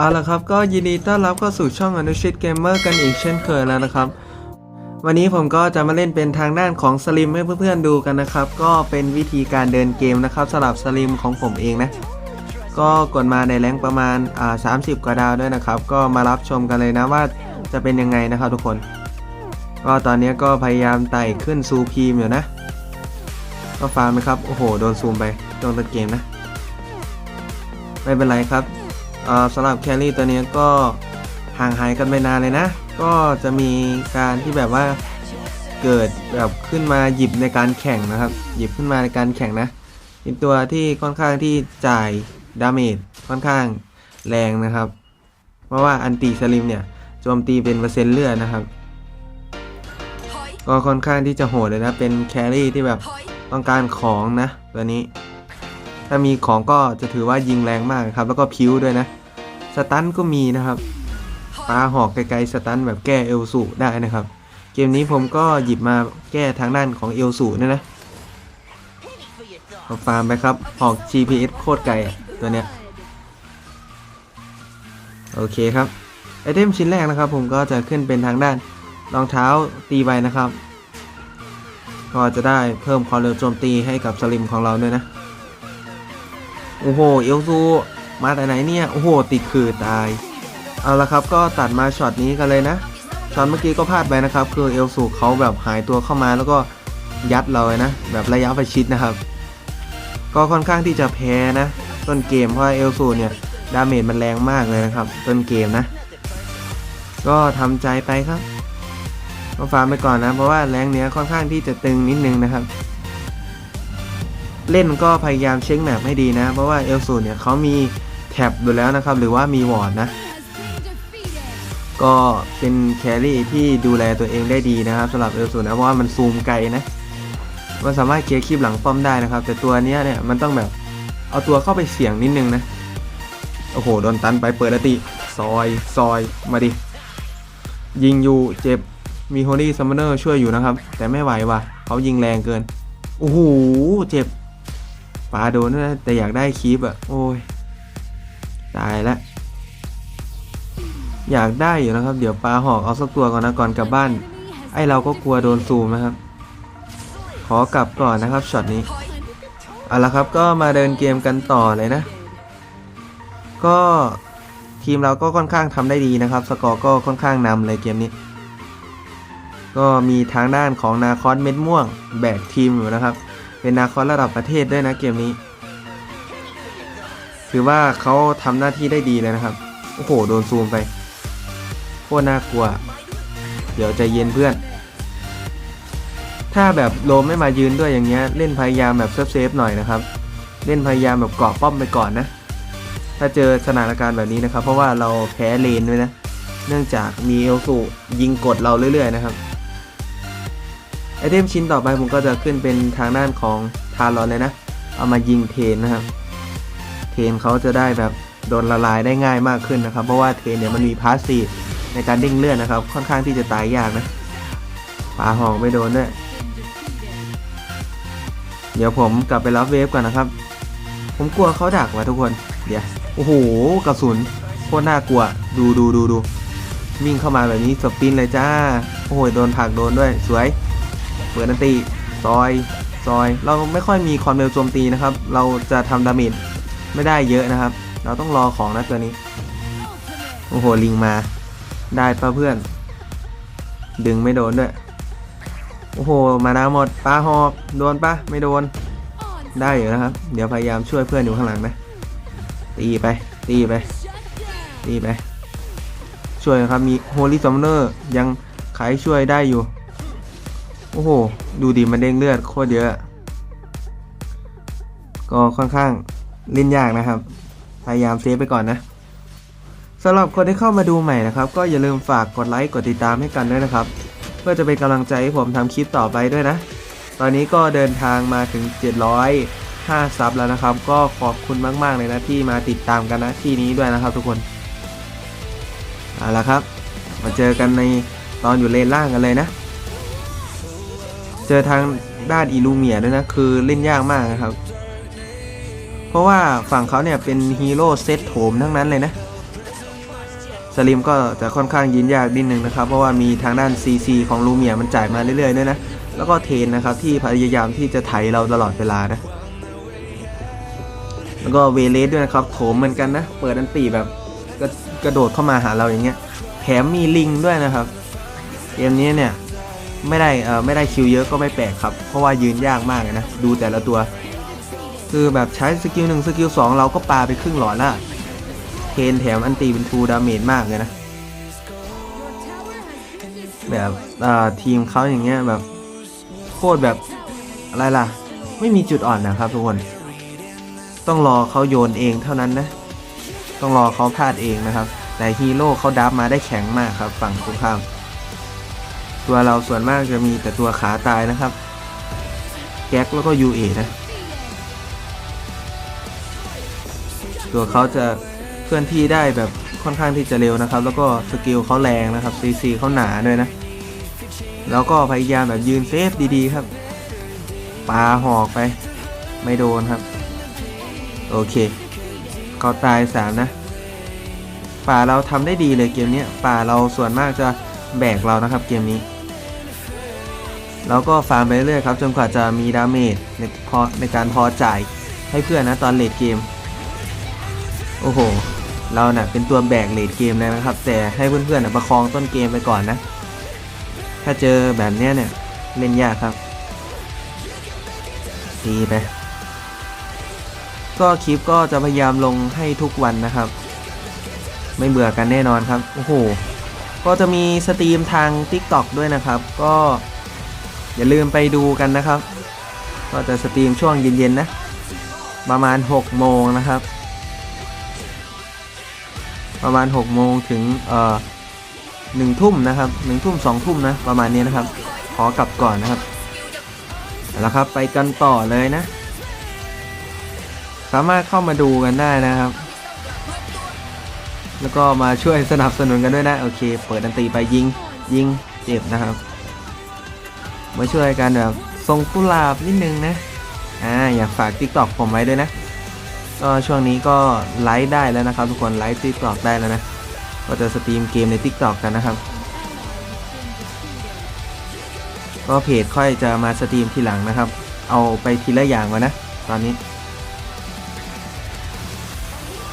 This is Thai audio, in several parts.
เอาละครับก็ยินดีต้อนรับเข้าสู่ช่องอนุชิตเกมเมอร์กันอีกเช่นเคยแล้วนะครับ วันนี้ผมก็จะมาเล่นเป็นทางด้านของสลิมให้เพื่อนๆดูกันนะครับ ก็เป็นวิธีการเดินเกมนะครับสำหรับสลิมของผมเองนะ ก็กดมาในแรงประมาณอ่า30กว่าดาวด้วยนะครับ ก็มารับชมกันเลยนะว่าจะเป็นยังไงนะครับทุกคน ก็ตอนนี้ก็พยายามไต่ขึ้นซูพีมอยู่นะ ก็ฟาร์มไหมครับโอ้โหโดนซูมไปโดนตัดเกมนะไม่เป็นไรครับ สำหรับแครี่ตัวนี้ก็ห่างหายกันไปนานเลยนะ ก็จะมีการที่แบบว่าเกิดแบบขึ้นมาหยิบในการแข่งนะครับ หยิบขึ้นมาในการแข่งนะเป็นตัวที่ค่อนข้างที่จ่ายดาเมจค่อนข้างแรงนะครับ เพราะว่าอันติสลิมเนี่ยโจมตีเป็นเปอร์เซ็นต์เลือดนะครับ ก็ค่อนข้างที่จะโหดเลยนะ เป็นแครี่ที่แบบต้องการของนะตัวนี้ ถ้ามีของก็จะถือว่ายิงแรงมากครับ แล้วก็พิ้วด้วยนะ สตันก็มีนะครับปาหอกไกลๆสตันแบบแก้เอลสูได้นะครับ เกมนี้ผมก็หยิบมาแก้ทางด้านของเอลสูนี่นะเอาฟาร์มไปครับ หอก GPS โคตรไกลตัวเนี้ย โอเคครับ ไอเทมชิ้นแรกนะครับ ผมก็จะขึ้นเป็นทางด้านรองเท้าตีไวนะครับ ก็จะได้เพิ่มความเร็วโจมตีให้กับสลิมของเราด้วยนะ โอ้โห เอลซู มาแต่ไหนเนี่ย โอ้โห ติดคือตาย เอาละครับก็ตัดมาช็อตนี้กันเลยนะ ช็อตเมื่อกี้ก็พลาดไปนะครับ คือเอลซูเขาแบบหายตัวเข้ามาแล้วก็ยัดเราเลยนะ แบบระยะประชิดนะครับ ก็ค่อนข้างที่จะแพ้นะ ต้นเกมเพราะเอลซูเนี่ยดาเมจมันแรงมากเลยนะครับ ต้นเกมนะ ก็ทำใจไปครับก็ฟาร์มไปก่อนนะ เพราะว่าแรงเนี้ยค่อนข้างที่จะตึงนิดนึงนะครับ เล่นก็พยายามเช็คแมปให้ดีนะ เพราะว่าเอลสูเนี่ยเขามี แท็บอยู่แล้วนะครับ หรือว่ามีวอร์ดนะ ก็เป็นแครี่ที่ดูแลตัวเองได้ดีนะครับสำหรับเอลสูนะเพราะว่ามันซูมไกลนะ มันสามารถเคลียร์คลิปหลังป้อมได้นะครับ แต่ตัวเนี้ยเนี่ยมันต้องแบบเอาตัวเข้าไปเสี่ยงนิดนึงนะ โอ้โหโดนตันไปเปิดอติซอยซอยมาดิ ยิงอยู่เจ็บมีโฮลี่ซัมเมอร์ช่วยอยู่นะครับ แต่ไม่ไหวว่ะเขายิงแรงเกิน โอ้โห เจ็บปาโดนนะแต่อยากได้คีปอะโอ้ย ตายละ อยากได้อยู่นะครับ เดี๋ยวปลาหอกเอาสักตัวก่อนนะก่อนกลับบ้าน ไอเราก็กลัวโดนซูมนะครับ ขอกลับก่อนนะครับช็อตนี้เอาละครับก็มาเดินเกมกันต่อเลยนะ ก็ทีมเราก็ค่อนข้างทำได้ดีนะครับ สกอร์ก็ค่อนข้างนำเลยเกมนี้ ก็มีทางด้านของนาคอสเม็ดม่วง แบกทีมอยู่นะครับ เป็นนาคอสระดับประเทศด้วยนะเกมนี้ ถือว่าเขาทำหน้าที่ได้ดีเลยนะครับ โอ้โห โดนซูมไป โคตรน่ากลัว เดี๋ยวใจเย็นเพื่อน ถ้าแบบโลมไม่มายืนด้วยอย่างเงี้ย เล่นพยายามแบบเซฟๆหน่อยนะครับ เล่นพยายามแบบเกาะป้อมไปก่อนนะ ถ้าเจอสถานการณ์แบบนี้นะครับ เพราะว่าเราแพ้เลนด้วยนะ เนื่องจากมีเอลสูยิงกดเราเรื่อยๆนะครับ ไอเทมชิ้นต่อไปผมก็จะขึ้นเป็นทางด้านของทารอนเลยนะ เอามายิงเทนนะครับ ทนเขาจะได้แบบโดนละลายได้ง่ายมากขึ้นนะครับ เพราะว่าเทนเนี่ยมันมีพาสซีในการเด้งเลือดนะครับ ค่อนข้างที่จะตายยากนะปาหอกไม่โดนด้วยเดี๋ยวผมกลับไปรับเวฟก่อนนะครับ ผมกลัวเขาดักว่ะทุกคน เดี๋ยว โอ้โห กระสุนโคตรน่ากลัว ดูดูดูดูวิ่งเข้ามาแบบนี้สปินเลยจ้า โอ้โห โดนผักโดนด้วย สวย เปิดนันตีซอย ซอย เราไม่ค่อยมีความเร็วโจมตีนะครับ เราจะทำดาเมจ ไม่ได้เยอะนะครับ เราต้องรอของนะตัวนี้ โอ้โห ลิงมา ได้ปะเพื่อน ดึงไม่โดนด้วย โอ้โห มานาหมดปลาหอก โดนปะไม่โดน ได้อยู่นะครับ เดี๋ยวพยายามช่วยเพื่อนอยู่ข้างหลังนะ ตีไป ตีไป ตีไป ช่วยครับ มีโฮลี่ซัมเนอร์ยังขายช่วยได้อยู่ โอ้โห ดูดิมันเด้งเลือดโคตรเยอะ ก็ค่อนข้าง เล่นยากนะครับ พยายามเซฟไปก่อนนะสำหรับคนที่เข้ามาดูใหม่นะครับ ก็อย่าลืมฝากกดไลค์กดติดตามให้กันด้วยนะครับ เพื่อจะเป็นกำลังใจให้ผมทำคลิปต่อไปด้วยนะ ตอนนี้ก็เดินทางมาถึง 705ซับแล้วนะครับ ก็ขอบคุณมาก ๆ เลยนะที่มาติดตามกันนะที่นี้ด้วยนะครับ ทุกคนเอาละครับ มาเจอกันในตอนอยู่เลนล่างกันเลยนะ เจอทางด้านอีลูเมียด้วยนะคือเล่นยากมากนะครับ เพราะว่าฝั่งเขาเนี่ยเป็นฮีโร่เซตโถมทั้งนั้นเลยนะสลิมก็จะค่อนข้างยินยากนิดนึงนะครับ เพราะว่ามีทางด้าน CC ของลูเมียมันจ่ายมาเรื่อยๆด้วยนะ แล้วก็เทนนะครับที่พยายามที่จะไถเราตลอดเวลานะ แล้วก็เวเลสด้วยนะครับโถมเหมือนกันนะ เปิดอันตีแบบกระกระโดดเข้ามาหาเราอย่างเงี้ย แถมมีลิงด้วยนะครับ เกมนี้เนี่ยไม่ได้เอ่อไม่ได้คิวเยอะก็ไม่แปลกครับ เพราะว่ายืนยากมากเลยนะ ดูแต่ละตัว คือแบบใช้สกิลหนึ่งสกิลสองเราก็ปาไปครึ่งหลอดละเทนแถมอันตีเป็นทูดาเมจมากเลยนะ แบบอ่าทีมเขาอย่างเงี้ยแบบโคตรแบบอะไรล่ะ ไม่มีจุดอ่อนนะครับทุกคน ต้องรอเขาโยนเองเท่านั้นนะ ต้องรอเขาพลาดเองนะครับ แต่ฮีโร่เขาดับมาได้แข็งมากครับ ฝั่งตรงข้าม ตัวเราส่วนมากจะมีแต่ตัวขาตายนะครับ แก๊กแล้วก็ยูเอนะ ตัวเขาจะเคลื่อนที่ได้แบบค่อนข้างที่จะเร็วนะครับ แล้วก็สกิลเขาแรงนะครับซีซีเขาหนาด้วยนะ แล้วก็พยายามแบบยืนเซฟดีๆครับปาหอกไปไม่โดนครับ โอเคเขาตายสามนะป่าเราทำได้ดีเลยเกมนี้ป่าเราส่วนมากจะแบกเรานะครับเกมนี้ แล้วก็ฟาร์มไปเรื่อยครับจนกว่าจะมีดาเมจในพอในการพอจ่ายให้เพื่อนนะตอนเลดเกม โอ้โห เราเนะ่ะเป็นตัวแบกเลดเกมเลยนะครับ แต่ให้เพื่อนๆนะประคองต้นเกมไปก่อนนะ ถ้าเจอแบบเนี้ยเนี่ยเล่นยากครับดีไป ก็คลิปก็จะพยายามลงให้ทุกวันนะครับ ไม่เบื่อกันแน่นอนครับ โอ้โห ก็จะมีสตรีมทาง TikTok ด้วยนะครับ ก็อย่าลืมไปดูกันนะครับ ก็จะสตรีมช่วงเย็นๆนะ ประมาณ 6 โมงนะครับ ประมาณ6โมงถึงเอ่อหนึ่งทุ่มนะครับหนึ่งทุ่มสองทุ่มนะประมาณนี้นะครับ ขอกลับก่อนนะครับเอาละครับไปกันต่อเลยนะ สามารถเข้ามาดูกันได้นะครับ แล้วก็มาช่วยสนับสนุนกันด้วยนะโอเค เปิดดันตรีไปยิงยิงเจ็บนะครับ มาช่วยกันแบบทรงกุหลาบนิดนึงนะอ่าอยากฝาก TikTok ผมไว้ด้วยนะ ก็ช่วงนี้ก็ไลฟ์ได้แล้วนะครับ ทุกคนไลฟ์ TikTok ได้แล้วนะ ก็จะสตรีมเกมใน TikTok กันนะครับ ก็เพจค่อยจะมาสตรีมทีหลังนะครับ เอาไปทีละอย่างก่อนนะ ตอนนี้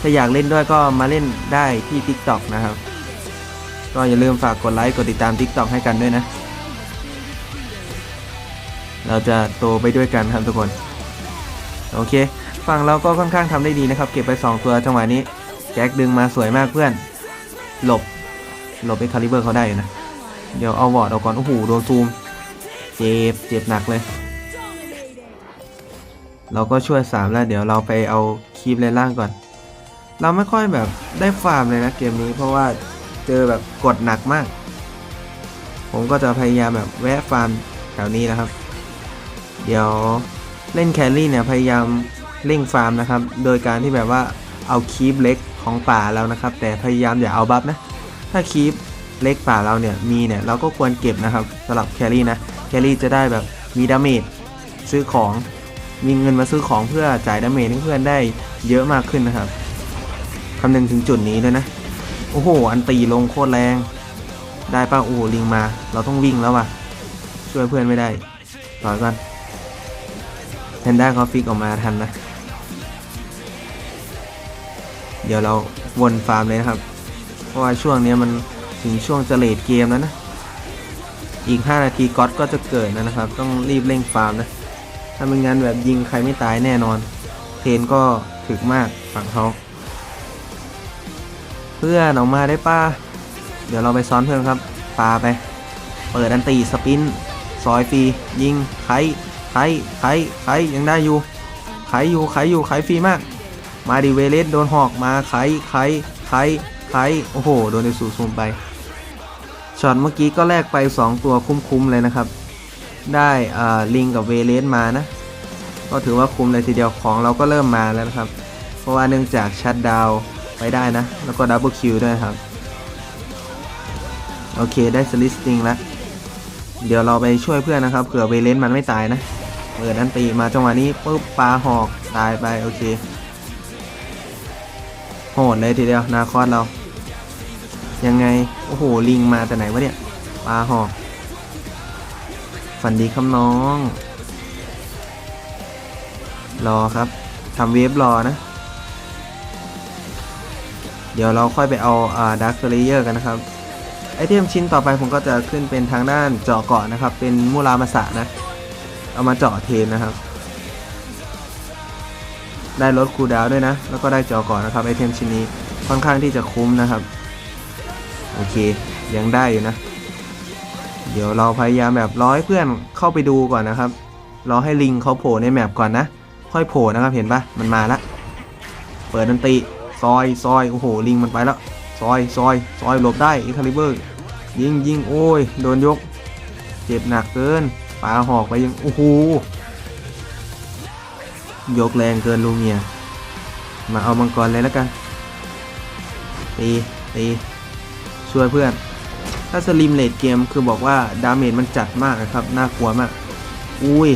ถ้าอยากเล่นด้วยก็มาเล่นได้ที่ TikTok นะครับ ก็อย่าลืมฝากกดไลค์กดติดตาม TikTok ให้กันด้วยนะ เราจะโตไปด้วยกันครับทุกคน โอเค ฝั่งเราก็ค่อนข้างทำได้ดีนะครับ เก็บไป 2 ตัวจังหวะนี้ แจ็คดึงมาสวยมากเพื่อน หลบ หลบไอ้คาลิเบอร์เขาได้อยู่นะ เดี๋ยวเอาวอร์ดเอาก่อน โอ้โห โดนซูม เจ็บ เจ็บหนักเลย เราก็ช่วย 3 แล้ว เดี๋ยวเราไปเอาคีบเลนล่างก่อน เราไม่ค่อยแบบได้ฟาร์มเลยนะเกมนี้ เพราะว่าเจอแบบกดหนักมาก ผมก็จะพยายามแบบแวะฟาร์มแถวนี้นะครับ เดี๋ยวเล่นแครี่เนี่ยพยายาม เร่งฟาร์มนะครับ โดยการที่แบบว่าเอาคีบเล็กของป่าเรานะครับ แต่พยายามอย่าเอาบัฟนะ ถ้าคีบเล็กป่าเราเนี่ยมีเนี่ยเราก็ควรเก็บนะครับสำหรับแครี่นะแครี่จะได้แบบมีดาเมจซื้อของมีเงินมาซื้อของเพื่อจ่ายดาเมจให้เพื่อนได้เยอะมากขึ้นนะครับคำนึงถึงจุดนี้ด้วยนะ โอ้โห อันตีลงโคตรแรง ได้ป่ะโอ้ลิงมา เราต้องวิ่งแล้วว่ะ ช่วยเพื่อนไม่ได้ต่อยก่อนแพนด้าเขาฟิกออกมาทันนะ เดี๋ยวเราวนฟาร์มเลยนะครับ เพราะว่าช่วงนี้มันถึงช่วงจะเลดเกมแล้วนะ อีก 5 นาทีก๊อตก็จะเกิดนะครับ ต้องรีบเร่งฟาร์มนะ ถ้าไม่งั้นแบบยิงใครไม่ตายแน่นอน เทนก็ถึกมากฝั่งเขาเพื่อนออกมาได้ป้า เดี๋ยวเราไปซ้อนเพื่อนครับปาไป เปิดอันตีสปินซอยฟรียิงไคไคไคไคยังได้อยู่ไขอยู่ไขอยู่ไขฟรีมาก มาดิเวเลสโดนหอกมาไขไขไขไขโอ้โห โดนในสูซูมไป ช็อตเมื่อกี้ก็แลกไป 2 ตัวคุ้มๆเลยนะครับ ได้อ่าลิงกับเวเลสมานะ ก็ถือว่าคุ้มเลยทีเดียวของเราก็เริ่มมาแล้วนะครับ เพราะว่าเนื่องจากชัดดาวไปได้นะ แล้วก็ดับเบิลคิวด้วยครับ โอเคได้สลิสติงแล้ว เดี๋ยวเราไปช่วยเพื่อนนะครับเผื่อเวเลนมันไม่ตายนะ เปิดนันตีมาจังหวะนี้ปุ๊บปลาหอกตายไปโอเค โหดเลยทีเดียวนาคอสเรา ยังไง โอ้โห ลิงมาแต่ไหนวะเนี่ยปลาหอกฝันดีครับน้อง รอครับทำเวฟรอนะ เดี๋ยวเราค่อยไปเอาอ่าดักเลเยอร์กันนะครับ ไอเทมชิ้นต่อไปผมก็จะขึ้นเป็นทางด้านเจาะเกาะนะครับ เป็นมูรามาสะนะ เอามาเจาะเทนนะครับ ได้ลดคูดาวด้วยนะ แล้วก็ได้จาะเกาะนะครับไอเทมชิ้นนี้ค่อนข้างที่จะคุ้มนะครับ โอเค ยังได้อยู่นะ เดี๋ยวเราพยายามแบบร้อยเพื่อนเข้าไปดูก่อนนะครับรอให้ลิงเขาโผล่ในแมปก่อนนะ ค่อยโผล่นะครับเห็นปะมันมาละเปิดดนตรีซอยซอยโอ้โหลิงมันไปแล้วซอยซอยซอยหลบได้อีคาลิเบอร์ยิงยิงโอ้ยโดนยก เจ็บหนักเกินปาหอกไปยังโอ้โห ยกแรงเกินลูเมีย มาเอามังกรเลยแล้วกัน ตีตีช่วยเพื่อน ถ้าสลิมเลดเกมคือบอกว่าดาเมจมันจัดมากนะครับ น่ากลัวมาก อุ้ย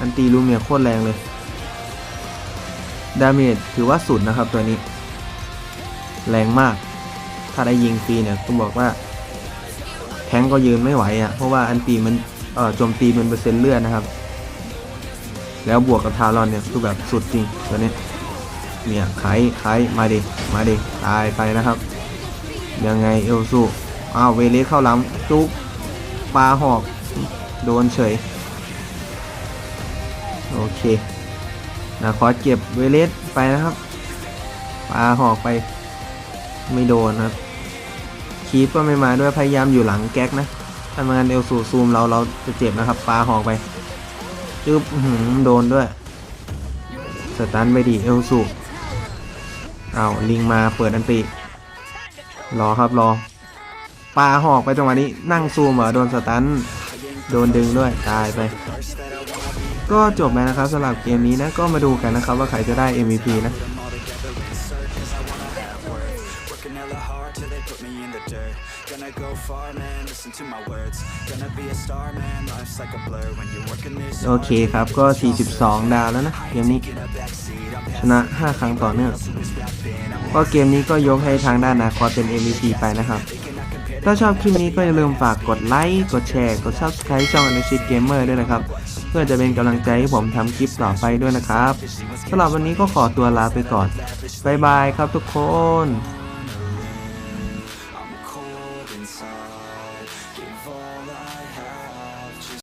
อันตีลูเมียโคตรแรงเลย ดาเมจถือว่าสุดนะครับตัวนี้ แรงมาก ถ้าได้ยิงฟรีเนี่ยต้องบอกว่า แทงก์ก็ยืนไม่ไหวอะ่ะ เพราะว่าอันตีมันเอ่อโจมตีเป็นเปอร์เซ็นต์เลือดนะครับ แล้วบวกกับทารอนเนี่ยคือแบบสุดจริงตัวนี้เนี่ยไขไขมาดิมาดิตายไปนะครับ ยังไงเอลซูอ้าวเวเลสเข้าล้ำจุกปลาหอก โดนเฉย โอเคนะขอเก็บเวเลสไปนะครับปลาหอกไปไม่โดนครับคีปก็ไม่มาด้วยพยายามอยู่หลังแก๊กนะถ้ามงันเอลซูซูมเราเราจะเจ็บนะครับปลาหอกไป จึ๊บโดนด้วย สตันไปดีเอลสูเอาลิงมาเปิดอันติ รอครับรอปลาหอกไปจังหวะนี้นั่งซูมเหรอโดนสตันโดนดึงด้วยตายไป ก็จบแล้วนะครับสำหรับเกมนี้นะก็มาดูกันนะครับว่าใครจะได้ MVP นะ โอเคครับ ก็ 42 ดาวแล้วนะ เกมนี้ ชนะ 5 ครั้งต่อเนื่อง ก็เกมนี้ก็ยกให้ทางด้านนาคอสเป็น MVP ไปนะครับ ถ้าชอบคลิปนี้ก็อย่าลืมฝากกดไลค์ กดแชร์ กด Subscribe ช่องอนุชิตเกมเมอร์ด้วยนะครับ เพื่อจะเป็นกำลังใจให้ผมทำคลิปต่อไปด้วยนะครับสำหรับวันนี้ก็ขอตัวลาไปก่อน บ๊ายบายครับทุกคน